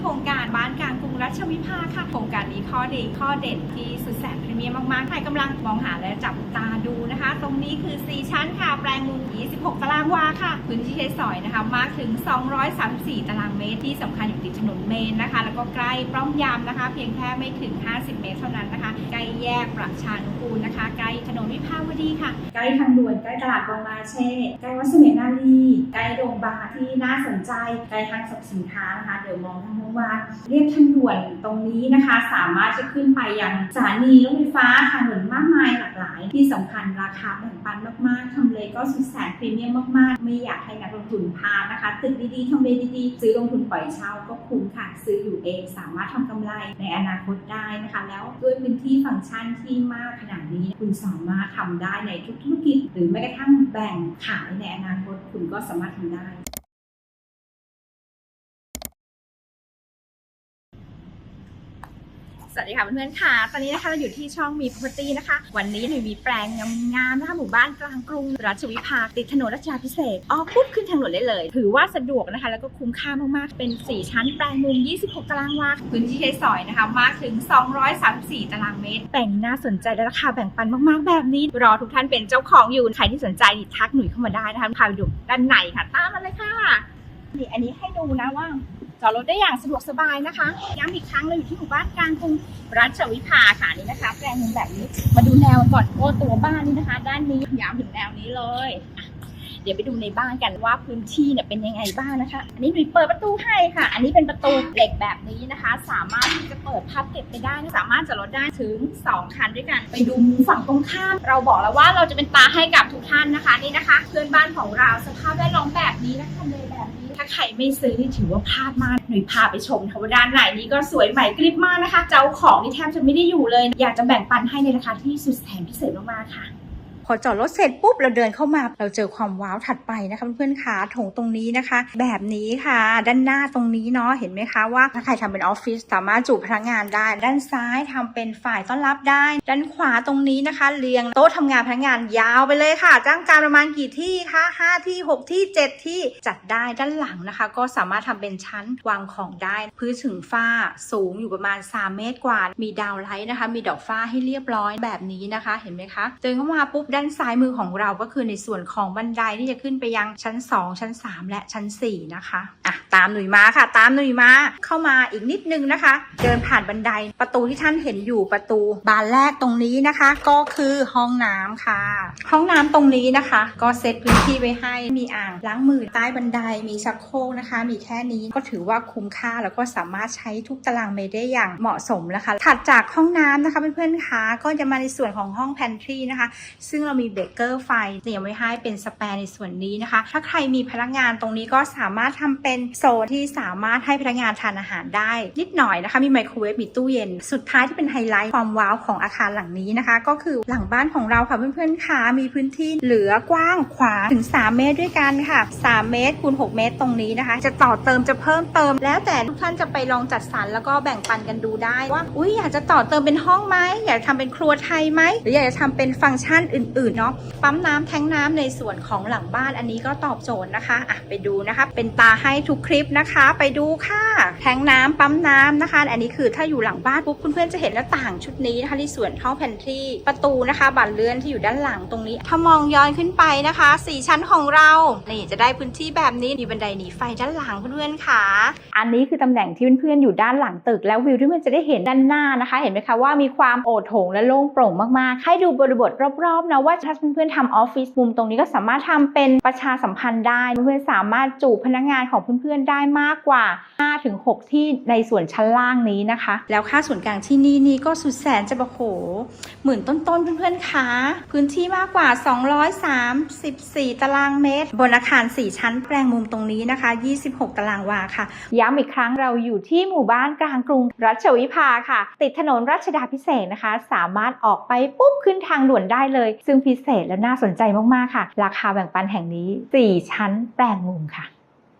โครงการบ้านกลางกรุงรัชวิภาค่ะ โครงการนี้ข้อดีข้อเด่นที่สุดแสนพรีเมียมมากๆ ใครกำลังมองหาและจับตาดูนะคะ ตรงนี้คือ 4 ชั้นค่ะ แปลงมุม 26 ตารางวาค่ะ พื้นที่ใช้สอยนะคะ มากถึง 234 ตารางเมตร ที่สำคัญอยู่ติดถนนเมนนะคะ แล้วก็ใกล้ป้อมยามนะคะ เพียงแค่ไม่ถึง 50 เมตรเท่านั้นนะคะ ใกล้แยกประชานุกูลนะคะ ใกล้ถนนวิภาวดีค่ะ ใกล้ทางด่วน ใกล้ตลาดบางมาเช่ ใกล้วัดเสมียนารีใกล้โรงพยาบาลที่น่าสนใจ ใกล้ห้างสรรพสินค้านะคะ เดี๋ยวมองทางเมื่อวานเรียบทางด่วนตรงนี้นะคะ สามารถจะขึ้นไปยังสถานีรถไฟฟ้าทางด่วนมากมายหลาก หลาย ที่สำคัญราคาแบ่งปันมากๆทำเลก็สุดแสนพรีเมียมมากๆ ไม่อยากให้นักลงทุนพลาดนะคะ ตึกดีๆทำเลดีๆ ซื้อลงทุนปล่อยเช่าก็คุ้มค่ะ ซื้ออยู่เองสามารถทำกำไรในอนาคตได้นะคะ แล้วด้วยพื้นที่ฟังก์ชันที่มากขนาดนี้ คุณสามารถทำได้ในทุกธุรกิจ หรือแม้กระทั่งแบ่งขายในอนาคตคุณก็สามารถทำได้ วัสดีค่ะเพื่อนๆค่ะ ตอนนี้นะคะเราอยู่ที่ช่องมี property นะคะ วันนี้หนูมีแปลงงามๆนะคะหมู่บ้านกลางกรุงรัชวิภาติดถนนรัชดาพิเศษกออกปุ๊บขึ้นทางด่วนได้เลย ถือว่าสะดวกนะคะ แล้วก็คุ้มค่ามากๆ เป็น 4 ชั้นแปลงมุม 26 ตารางวาพื้นที่ใช้สอยนะคะ มากถึง 234 ตารางเมตร แปลงนี้น่าสนใจและราคาแบ่งปันมากๆ แบบนี้ รอทุกท่านเป็นเจ้าของอยู่ใครที่สนใจนี่ทักหนุ่ยเข้ามาได้นะคะพาไปดูด้านในค่ะ ตามมาเลยค่ะ นี่อันนี้ให้ดูนะว่าจอดรถได้อย่างสะดวกสบายนะคะ ย้ำอีกครั้งเราอยู่ที่หมู่บ้านกลางกรุงรัชวิภาค่ะนี่นะคะ แปลงมุมแบบนี้ มาดูแนวก่อนโอ้ตัวบ้านนี่นะคะ ด้านนี้ยาวถึงแนวนี้เลย เดี๋ยวไปดูในบ้านกันว่าพื้นที่เนี่ยเป็นยังไงบ้างนะคะ อันนี้หนูเปิดประตูให้ค่ะ อันนี้เป็นประตูเหล็กแบบนี้นะคะ สามารถที่จะเปิดพับเก็บไปได้สามารถจะลดได้ถึง 2 คันด้วยกัน ไปดูมุมฝั่งตรงข้าม เราบอกแล้วว่าเราจะเป็นตาให้กับทุกท่านนะคะนี่นะคะ เพื่อนบ้านของเราสภาพแวดล้อมแบบนี้นะคะเลยแบบ ถ้าใครไม่ซื้อนี่ถือว่าพลาดมาก หนุ่ยพาไปชมค่ะว่าด้านในนี้ก็สวยใหม่กริบมากนะคะ เจ้าของนี่แทบจะไม่ได้อยู่เลย อยากจะแบ่งปันให้ในราคาที่สุดแสนพิเศษมากๆค่ะ อจอดรถเสร็จปุ๊บเราเดินเข้ามาเราเจอความว้าวถัดไปนะคะเพื่อนๆขาถงตรงนี้นะคะ แบบนี้ค่ะ ด้านหน้าตรงนี้เนาะเห็นไหมคะว่าถ้าใครทำเป็นออฟฟิศสามารถจูบพนักงานได้ ด้านซ้ายทำเป็นฝ่ายต้อนรับได้ ด้านขวาตรงนี้นะคะ เรียงโต๊ะทำงานพนักงานยาวไปเลยค่ะ จ้างการประมาณกี่ที่คะ5ที่ 6 ที่ 7 ที่จัดได้ด้านหลังนะคะ ก็สามารถทำเป็นชั้นวางของได้ พื้นถึงฝ้าสูงอยู่ประมาณ 3 เมตรกว่า มีดาวไลท์นะคะ มีดอกฝ้าให้เรียบร้อยแบบนี้นะคะ เห็นไหมคะเดินเข้ามาปุ๊บได้านซ้ายมือของเราก็คือในส่วนของบันไดที่จะขึ้นไปยังชั้น 2 ชั้น 3 และชั้น 4 นะคะอะตามหนุ่ยมาค่ะ ตามหนุ่ยมาเข้ามาอีกนิดนึงนะคะ เดินผ่านบันไดประตูที่ท่านเห็นอยู่ประตูบานแรกตรงนี้นะคะ ก็คือห้องน้ำค่ะ ห้องน้ำตรงนี้นะคะ ก็เซตพื้นที่ไว้ให้มีอ่างล้างมือใต้บันไดมีชักโครกนะคะ มีแค่นี้ก็ถือว่าคุ้มค่าแล้วก็สามารถใช้ทุกตารางเมตรได้อย่างเหมาะสมนะคะถัดจากห้องน้ำนะคะเพื่อนๆคะก็จะมาในส่วนของห้องแพนทรีนะคะ ซึ่งเรามีเบเกอร์ไฟเตรียมไว้ให้เป็นสแปร์ในส่วนนี้นะคะ ถ้าใครมีพนักงานตรงนี้ก็สามารถทำเป็นโซนที่สามารถให้พนักงานทานอาหารได้ นิดหน่อยนะคะ มีไมโครเวฟมีตู้เย็น สุดท้ายที่เป็นไฮไลท์ความว้าวของอาคารหลังนี้นะคะ ก็คือหลังบ้านของเราค่ะเพื่อนๆค่ะมีพื้นที่เหลือกว้างขวางถึง 3 เมตรด้วยกันค่ะ 3 เมตรคูณ6 เมตรตรงนี้นะคะ จะต่อเติมจะเพิ่มเติม แล้วแต่ทุกท่านจะไปลองจัดสรรแล้วก็แบ่งปันกันดูได้ว่าอุ้ยอยากจะต่อเติมเป็นห้องไหมอยากทำเป็นครัวไทยไหมหรืออยากจะทำเป็นฟังก์ชันอื่นๆเนาะปั๊มน้ำแทงน้ำในส่วนของหลังบ้านอันนี้ก็ตอบโจทย์นะคะอะไปดูนะคะ เป็นตาให้ทุกคลิปนะคะ ไปดูค่ะแทงน้ำปั๊มน้ำนะคะ อันนี้คือถ้าอยู่หลังบ้านปุ๊บเพื่อนๆจะเห็นหน้าต่างชุดนี้นะคะที่ส่วนห้องแพนทรีประตูนะคะบานเลื่อนที่อยู่ด้านหลังตรงนี้ ถ้ามองย้อนขึ้นไปนะคะสี่ชั้นของเรานี่จะได้พื้นที่แบบนี้มีบันไดหนีไฟด้านหลังเพื่อนๆค่ะอันนี้คือตำแหน่งที่เพื่อนๆอยู่ด้านหลังตึกแล้ววิวที่เพื่อนจะได้เห็นด้านหน้านะคะ เห็นไหมคะว่ามีความโอดโถงและโล่งโปร่งมากๆให้ดูบริบทรอบๆนะว่าถ้าเพื่อนๆทำออฟฟิศมุมตรงนี้ก็สามารถทำเป็นประชาสัมพันธ์ได้ เพื่อนๆสามารถจูบพนักงานของเพื่อนๆได้มากกว่า 5-6 ที่ในส่วนชั้นล่างนี้นะคะ แล้วค่าส่วนกลางที่นี่นี่ก็สุดแสนจะโอ้โหหมื่นต้นๆเพื่อนๆคะพื้นที่มากกว่า 234 ตารางเมตร บนอาคาร 4 ชั้นแปลงมุมตรงนี้นะคะ 26 ตารางวาค่ะ ย้ำอีกครั้งเราอยู่ที่หมู่บ้านกลางกรุง รัชวิภาค่ะ ติดถนนรัชดาพิเศษกนะคะ สามารถออกไปปุ๊บขึ้นทางด่วนได้เลยซึ่งพิเศษและน่าสนใจมากๆค่ะ ราคาแบ่งปันแห่งนี้ 4 ชั้นแปลงมุมค่ะ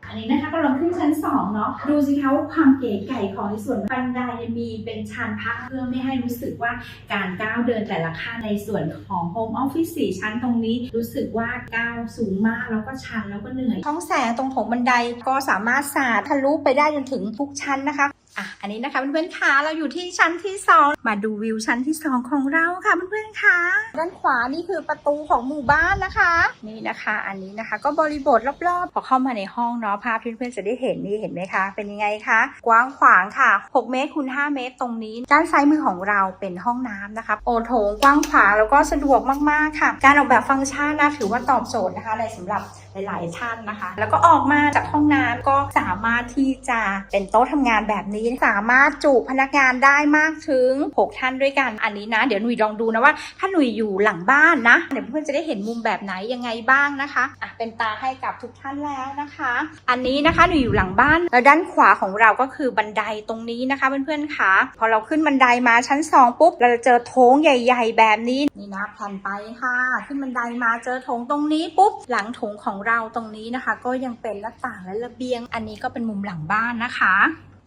อันนี้นะคะก็ลงขึ้นชั้นสองเนาะดูสิคะว่าความเก๋ไก่ของในส่วนบันไดมีเป็นชานพักเพื่อไม่ให้รู้สึกว่าการก้าวเดินแต่ละขั้นในส่วนของ Home Office 4ชั้นตรงนี้ รู้สึกว่าก้าวสูงมากแล้วก็ชันแล้วก็เหนื่อยช่องแสงตรงโถงบันไดก็สามารถสาดทะลุไปได้จนถึงทุกชั้นนะคะ อะอันนี้นะคะเพื่อนๆคะเราอยู่ที่ชั้นที่2มาดูวิวชั้นที่2ของเราค่ะเพื่อนๆคะด้านขวานี่คือประตูของหมู่บ้านนะคะ นี่นะคะ อันนี้นะคะ ก็บริบทรอบๆพอเข้ามาในห้องเนาะภาพเพื่อนๆจะได้เห็นนี่เห็นไหมคะ เป็นยังไงคะกว้างขวางค่ะ6เมตรคูณ5เมตรตรงนี้ ด้านซ้ายมือของเราเป็นห้องน้ำนะคะ โอโถงกว้างขวางแล้วก็สะดวกมากๆค่ะ การออกแบบฟังก์ชันนะถือว่าตอบโจทย์นะคะในสำหรับหลายๆท่านนะคะ แล้วก็ออกมาจากห้องน้ำก็สามารถที่จะเป็นโต๊ะทำงานแบบนี้สามารถจุพนักงานได้มากถึง 6 ท่านด้วยกัน อันนี้นะ เดี๋ยวหนุ่ยลองดูนะว่า ถ้าหนุ่ยอยู่หลังบ้านนะ เดี๋ยวเพื่อนจะได้เห็นมุมแบบไหนยังไงบ้างนะคะอะเป็นตาให้กับทุกท่านแล้วนะคะ อันนี้นะคะหนูอยู่หลังบ้านแล้วด้านขวาของเราก็คือบันไดตรงนี้นะคะเพื่อนๆค่ะพอเราขึ้นบันไดมาชั้น 2 ปุ๊บ เราจะเจอโถงใหญ่ ๆ แบบนี้นี่นะแผ่นไปค่ะ ขึ้นบันไดมาเจอโถงตรงนี้ปุ๊บหลังโถงของเราตรงนี้นะคะ ก็ยังเป็นหน้าต่างและระเบียง อันนี้ก็เป็นมุมหลังบ้านนะคะ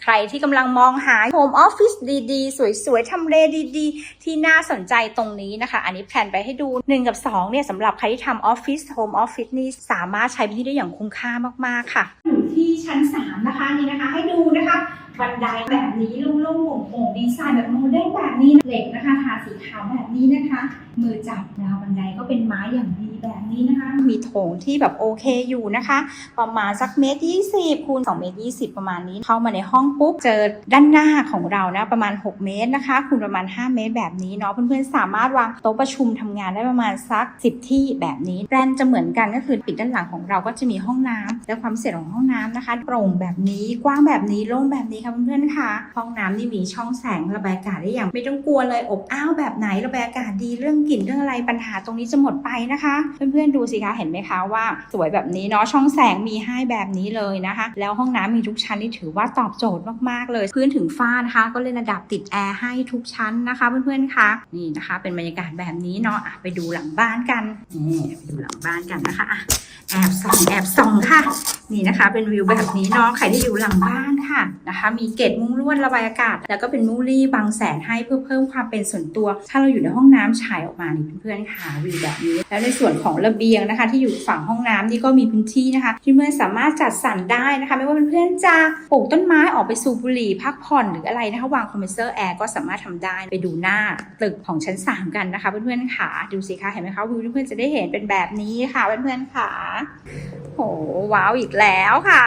ใครที่กำลังมองหาโฮมออฟฟิศดีๆ สวยๆทำเลดีๆ ที่น่าสนใจตรงนี้นะคะ อันนี้แพนไปให้ดู 1 กับ 2 เนี่ยสำหรับใครที่ทำออฟฟิศโฮมออฟฟิศนี่สามารถใช้พื้นที่ได้อย่างคุ้มค่ามากๆค่ะ อยู่ที่ชั้น 3 นะคะนี่นะคะ ให้ดูนะคะบันไดแบบนี้โล่งๆโปร่งๆดีไซน์แบบโมเดิร์นแบบนี้เหล็กนะคะทาสีขาวแบบนี้นะคะ มือจับราวบันไดก็เป็นไม้อย่างดี แบบนี้นะคะ มีโถงที่แบบโอเคอยู่นะคะ ประมาณสักเมตรยี่สิบคูณ2เมตรยี่สิบประมาณนี้ เข้ามาในห้องปุ๊บเจอด้านหน้าของเรานะประมาณ 6 เมตรนะคะคูณประมาณ 5 เมตรแบบนี้เนาะเพื่อนๆสามารถวางโต๊ะประชุมทำงานได้ประมาณสัก 10 ที่แบบนี้แบรนด์จะเหมือนกันก็คือปิดด้านหลังของเราก็จะมีห้องน้ำและความพิเศษของห้องน้ำนะคะโปร่งแบบนี้กว้างแบบนี้โล่งแบบนี้ค่ะเพื่อนๆค่ะ ห้องน้ำนี่มีช่องแสงระบายอากาศได้อย่าง ไม่ต้องกลัวเลยอบอ้าวแบบไหนระบายอากาศดีเรื่องกลิ่นเรื่องอะไรปัญหาตรงนี้จะหมดไปนะคะเพื่อนๆดูสิคะเห็นไหมคะว่าสวยแบบนี้เนาะช่องแสงมีให้แบบนี้เลยนะคะ แล้วห้องน้ำมีทุกชั้นที่ถือว่าตอบโจทย์มากๆเลย พื้นถึงฟ้านะคะ ก็เล่นระดับติดแอร์ให้ทุกชั้นนะคะเพื่อนๆคะนี่นะคะ เป็นบรรยากาศแบบนี้เนาะไปดูหลังบ้านกันนี่ไปดูหลังบ้านกันนะคะแอบส่องแอบส่องค่ะ นี่นะคะ เป็นวิวแบบนี้เนาะใครที่อยู่หลังบ้านค่ะนะคะ มีเกล็ดมุ้งลวดระบายอากาศ แล้วก็เป็นมุ้งรี่บังแสงให้เพื่อเพิ่มความเป็นส่วนตัว ถ้าเราอยู่ในห้องน้ำฉายออกมานี่เพื่อนๆค่ะวิวแบบนี้ แล้วในส่วนของระเบียงนะคะ ที่อยู่ฝั่งห้องน้ำนี่ก็มีพื้นที่นะคะ ที่เพื่อนสามารถจัดสรรได้นะคะ ไม่ว่าเพื่อนๆจะปลูกต้นไม้ออกไปสูบบุหรี่พักผ่อนหรืออะไรนะคะวางคอมเพรสเซอร์แอร์ก็สามารถทำได้ไปดูหน้าตึกของชั้น 3 กันนะคะเพื่อนๆค่ะดูสิคะเห็นไหมคะวิวเพื่อนๆจะได้เห็นเป็นแบบนี้ค่ะเพื่อนๆค่ะโหว้าวอีกแล้วค่ะ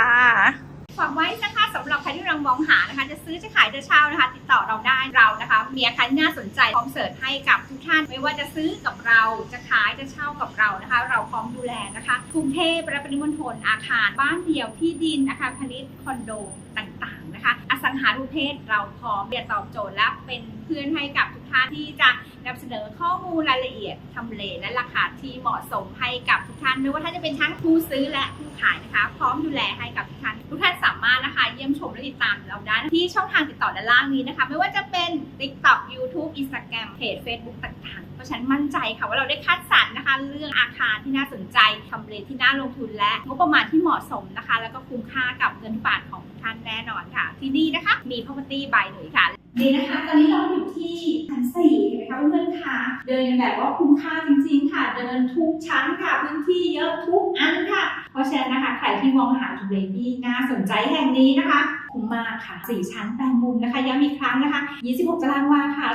ฝากไว้นะคะสำหรับใครที่กำลังมองหานะคะ จะซื้อจะขายจะเช่านะคะ ติดต่อเราได้เรานะคะ มีอาคารน่าสนใจพร้อมเสิร์ชให้กับทุกท่าน ไม่ว่าจะซื้อกับเราจะขายจะเช่ากับเรานะคะ เราพร้อมดูแลนะคะกรุงเทพและปริมณฑลอาคารบ้านเดี่ยวที่ดินอาคารพาณิชย์คอนโดต่างๆ นะคะ อสังหาริมทรัพย์เราพร้อมที่จะตอบโจทย์และเป็นเพื่อนให้กับ คะที่จะนำเสนอข้อมูลรายละเอียดทำเลและราคาที่เหมาะสมให้กับทุกท่านไม่ว่าท่านจะเป็นทั้งผู้ซื้อและผู้ขายนะคะ พร้อมดูแลให้กับทุกท่าน ทุกท่านสามารถนะคะ เยี่ยมชมและติดตามเราได้ที่ช่องทางติดต่อด้านล่างนี้นะคะ ไม่ว่าจะเป็น TikTok YouTube Instagram เพจ Facebook ต่าง ราะฉะนันมั่นใจค่ะว่าเราได้คัดสรรนะคะ เรื่องอาคารที่น่าสนใจทำเลที่น่าลงทุนและงบประมาณที่เหมาะสมนะคะ แล้วก็คุ้มค่ากับเงินบาทของท่านแน่นอนค่ะ ที่นี่นะคะ มี property by หนุ่ยค่ะนี่นะคะตอนนี้เราอยู่ที่ชั้นสี่เห็นไหมคะเพื่อนๆค่ะเดินแบบว่าคุ้มค่าจริงๆค่ะ เดินทุกชั้นค่ะพื้นที่เยอะทุกอันค่ะ เพราะฉะนั้นนะคะใครที่มองหาทำเลที่น่าสนใจแห่งนี้นะคะ คุ้มมากค่ะ 4 ชั้นแปลงมุมนะคะย้ำอีกครั้งนะคะ 26 ตารางวาค่ะ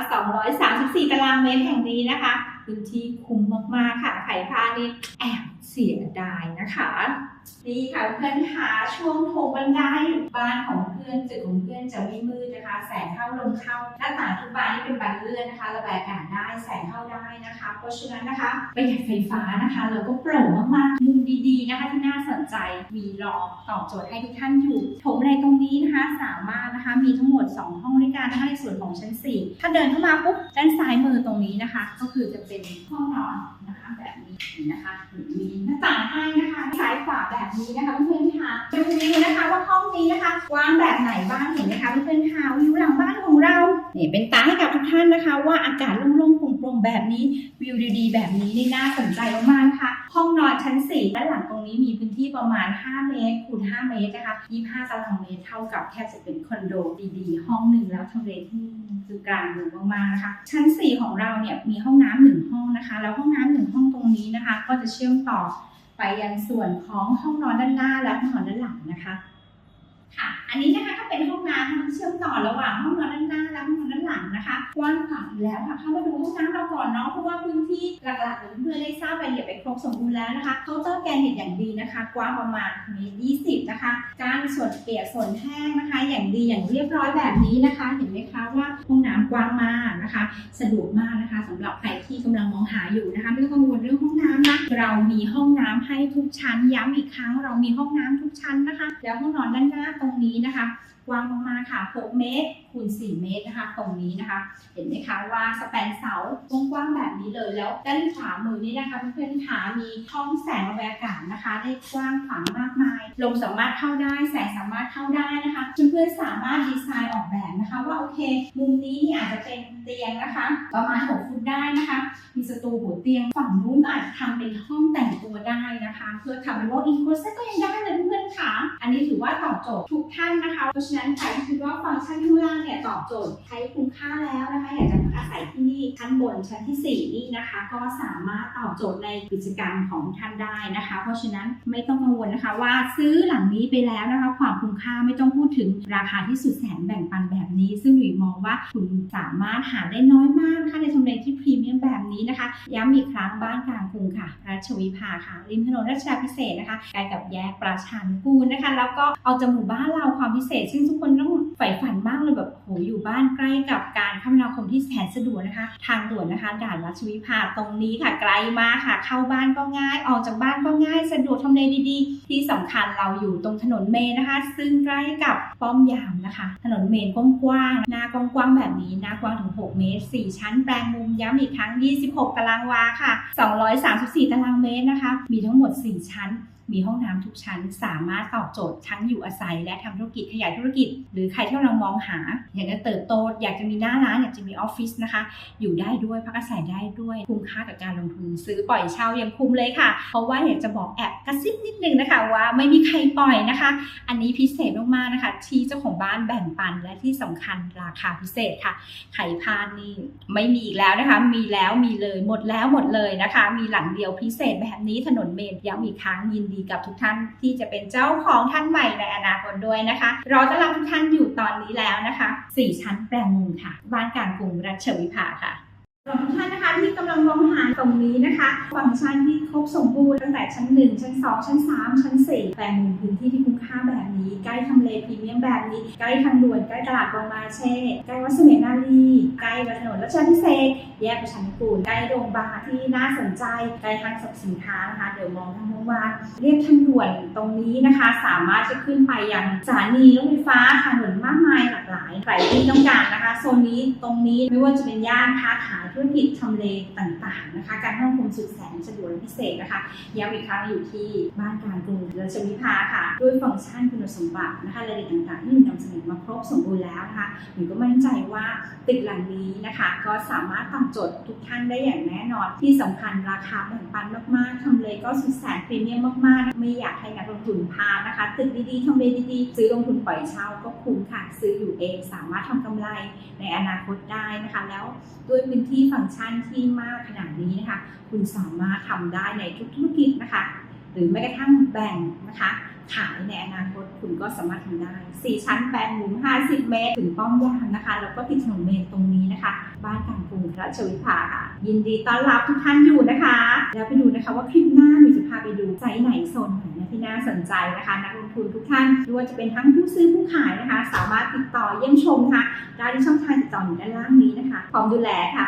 234 ตารางเมตรแห่งนี้นะคะพื้นที่คุ้มมากๆค่ะไข่พานี่แอบ เสียดายนะคะนี่ค่ะเพื่อนคะช่วงโถงบันไดบ้านของเพื่อนตึกของเพื่อนจะไม่มืดนะคะ แสงเข้าลมเข้าหน้าต่างทุกบานนี่เป็นบานเลื่อนนะคะ ระบายอากาศได้แสงเข้าได้นะคะ เพราะฉะนั้นนะคะประหยัดไฟฟ้านะคะแล้วก็โปร่งมากๆมุมดีๆนะคะที่น่าสนใจมีรอตอบโจทย์ให้ทุกท่านอยู่โถงบันไดตรงนี้นะคะ สามารถนะคะมีทั้งหมด 2 ห้องด้วยกันนะคะในส่วนของชั้น 4 ถ้าเดินเข้ามาปุ๊บด้านซ้ายมือตรงนี้นะคะ ก็คือจะเป็นห้องนอน นะคะซ้ายขวาแบบนี้นะคะเพื่อนๆค่ะดูวิวนะคะว่าห้องนี้นะคะวางแบบไหนบ้างเห็นไหมคะเพื่อนๆค่ะวิวหลังบ้านของเราเนี่ยเป็นตาให้กับทุกท่านนะคะ ว่าอากาศโล่งๆโปร่งๆแบบนี้วิวดีๆ แบบนี้นี่น่าสนใจมากๆนะคะห้องนอนชั้น4ด้านหลังตรงนี้มีพื้นที่ประมาณ 5 เมตรคูณ5เมตรนะคะ25ตารางเมตรเท่ากับแทบจะเป็นคอนโดดีๆ ห้องหนึ่งแล้วทำเลที่คือกลางเมืองมากๆนะคะ ชั้น 4 ของเราเนี่ยมีห้องน้ำหนึ่งห้องนะคะ แล้วห้องน้ำหนึ่งห้องตรงนี้นะคะ ก็จะเชื่อมต่อ ไปยังส่วนของห้องนอนด้านหน้าและห้องนอนด้านหลังนะคะ ค่ะ อันนี้นะคะก็เป็นห้องน้ำนะคะเชื่อมต่อระหว่างห้องนอนด้านหน้าและห้องนอนด้านหลังนะคะกว้างขวางอยู่แล้วค่ะเข้ามาดูห้องน้ำเราก่อนเนาะเพราะว่าพื้นที่หลักๆหรือเพื่อได้ทราบรายละเอียดไปครบสมบูรณ์แล้วนะคะเคาเตอร์แกรนิตอย่างดีนะคะ กว้างประมาณเมตรยี่สิบนะคะการส่วนเปียกส่วนแห้งนะคะ อย่างดีอย่างเรียบร้อยแบบนี้นะคะ เห็นไหมคะว่าห้องน้ำกว้างมากนะคะ สะดวกมากนะคะสำหรับใครที่กำลังมองหาอยู่นะคะ ไม่ต้องกังวลเรื่องห้องน้ำนะเรามีห้องน้ำให้ทุกชั้นย้ำอีกครั้ง เรามีห้องน้ำทุกชั้นนะคะ แล้วห้องนอนด้านหน้าตรงนี้นะคะ กว้างมากๆค่ะ 6 เมตรคูณ 4 เมตรนะคะ ตรงนี้นะคะ เห็นไหมคะว่าสแปนเสากว้างๆแบบนี้เลย แล้วด้านขวามือนี่นะคะเพื่อนๆขามีช่องแสงระบายอากาศนะคะ ได้กว้างขวางมากมาย ลมสามารถเข้าได้ แสงสามารถเข้าได้นะคะ เพื่อนๆสามารถดีไซน์ออกแบบนะคะ ว่าโอเค มุมนี้นี่อาจจะเป็นเตียงนะคะ ประมาณ 6 ฟุตได้นะคะ มีสตูหัวเตียงฝั่งนู้นอาจจะทำเป็นห้องแต่งตัวได้นะคะ เพื่อทำเป็น walk in closet ก็ยังได้เลยเพื่อนๆค่ะ อันนี้ถือว่าตอบโจทย์ทุกท่านนะคะเพราะฉะนั้นใครที่คิดว่าฟังก์ชันข้างล่างเนี่ยตอบโจทย์ใช้คุ้มค่าแล้วนะคะอยากจะอาศัยที่นี่ชั้นบนชั้นที่ 4 นี่นะคะ ก็สามารถตอบโจทย์ในกิจกรรมของท่านได้นะคะ เพราะฉะนั้นไม่ต้องกังวลนะคะ ว่าซื้อหลังนี้ไปแล้วนะคะ ความคุ้มค่าไม่ต้องพูดถึงราคาที่สุดแสนแบ่งปันแบบนี้ ซึ่งหลุยมองว่าคุณสามารถหาได้น้อยมากนะคะในทำเลที่พรีเมียมแบบนี้นะคะ ย้ำอีกครั้งบ้านกลางกรุงค่ะรัชวิภาค่ะริมถนนรัชดาพิเศษนะคะใกล้กับแยกประชานุกูลนะคะ แล้วก็เอาจากหมู่บ้านเราความพิเศษซึ่งงทุกคนต้องใฝ่ฝันมากเลยแบบโหอยู่บ้านใกล้กับการคมนาคมที่แสนสะดวกนะคะ ทางด่วนนะคะด่านรัชวิภาตรงนี้ค่ะไกลมากค่ะ เข้าบ้านก็ง่าย ออกจากบ้านก็ง่าย สะดวกทำเลดีๆ ที่สำคัญเราอยู่ตรงถนนเมนนะคะ ซึ่งใกล้กับป้อมยามนะคะ ถนนเมนกว้างๆหน้ากว้างๆแบบนี้หน้ากว้างถึง 6 เมตร 4 ชั้นแปลงมุมย้ำอีกครั้ง 26 ตารางวาค่ะ 234 ตารางเมตรนะคะ มีทั้งหมด 4 ชั้น มีห้องน้ำทุกชั้น สามารถตอบโจทย์ทั้งอยู่อาศัย และทำธุรกิจขยายธุรกิจ หรือใครที่กำลังมองหา อยากจะเติบโต อยากจะมีหน้าร้านอยากจะมีออฟฟิศนะคะ อยู่ได้ด้วยพักอาศัยได้ด้วยคุ้มค่ากับการลงทุน ซื้อปล่อยเช่ายังคุ้มเลยค่ะ เพราะว่าอยากจะบอกแอบกระซิบนิดนึงนะคะว่าไม่มีใครปล่อยนะคะ อันนี้พิเศษมากๆนะคะ ที่เจ้าของบ้านแบ่งปันและที่สำคัญราคาพิเศษค่ะใครพาดนี่ไม่มีอีกแล้วนะคะ มีแล้วมีเลยหมดแล้วหมดเลยนะคะ มีหลังเดียวพิเศษแบบนี้ถนนเมนย้ำอีกครั้งยินดีกับทุกท่านที่จะเป็นเจ้าของท่านใหม่ในอนาคตด้วยนะคะ เราจะรับทุกท่านอยู่ตอนนี้แล้วนะคะสี่ชั้นแปลงมุมค่ะ บ้านกลางกรุงรัชวิภาค่ะ สำหรับทุกท่านนะคะที่กำลังมองหาตรงนี้นะคะ ฟังก์ชันที่ครบสมบูรณ์ตั้งแต่ชั้น 1 ชั้น 2 ชั้น 3 ชั้น 4แต่มุมพื้นที่ที่คุ้มค่าแบบนี้ ใกล้ทำเลพรีเมียมแบบนี้ ใกล้ทางด่วน ใกล้ตลาดบางมาเช่ ใกล้วัดเสมียนารีใกล้ถนนรัชดาพิเศษกแยกประชานุกูลใกล้โรงพยาบาลที่น่าสนใจใกล้ห้างสรรพสินค้านะคะเดี๋ยวมองทางมื่อวานเรียบทางด่วนตรงนี้นะคะ สามารถจะขึ้นไปยังสถานีรถไฟฟ้าทางด่วนมากมายหลากหลายใครที่ต้องการนะคะโซนนี้ตรงนี้ไม่ว่าจะเป็นย่านค้าขายธุรกิจทำเลต่างๆนะคะ การท่องเที่ยวสุดแสนสะดวกและพิเศษนะคะย้ำอีกครั้งอยู่ที่บ้านกางกรุงราชวิภาค่ะ ด้วยฟังก์ชันคุณสมบัตินะคะรายละเอียดต่างๆที่หนูนำเสนอมาครบสมบูรณ์แล้วนะคะหนูก็มั่นใจว่าตึกหลังนี้นะคะ ก็สามารถตอบโจทย์ทุกท่านได้อย่างแน่นอน ที่สำคัญราคาแบ่งปันมากๆทำเลก็สุดแสนพรีเมียมมากๆ ไม่อยากให้นักลงทุนพลาดนะคะตึกดีๆทำเลดีๆ ซื้อลงทุนปล่อยเช่าก็คุ้มค่ะซื้ออยู่เองสามารถทำกำไรในอนาคตได้นะคะ แล้วด้วยพื้นที่ฟังก์ชันที่มากขนาดนี้นะคะ คุณสามารถทำได้ในทุกธุรกิจนะคะ หรือแม้กระทั่งแบ่งนะคะ ขายในอนาคตคุณก็สามารถทำได้ 4 ชั้นแปลงมุม 50 เมตร ถึงป้อมยามนะคะ แล้วก็ติดถนนเมนตรงนี้นะคะ บ้านกลางกรุงราชวิภาค่ะ ยินดีต้อนรับทุกท่านอยู่นะคะ แล้วไปดูนะคะว่าคลิปหน้าหนูจะพาไปดูไซต์ไหนโซนไหนนะที่น่าสนใจนะคะ นักลงทุนทุกท่านไม่ว่าจะเป็นทั้งผู้ซื้อผู้ขายนะคะ สามารถติดต่อเยี่ยมชมนะคะได้ที่ช่องทางติดต่ออยู่ด้านล่างนี้นะคะพร้อมดูแลค่ะ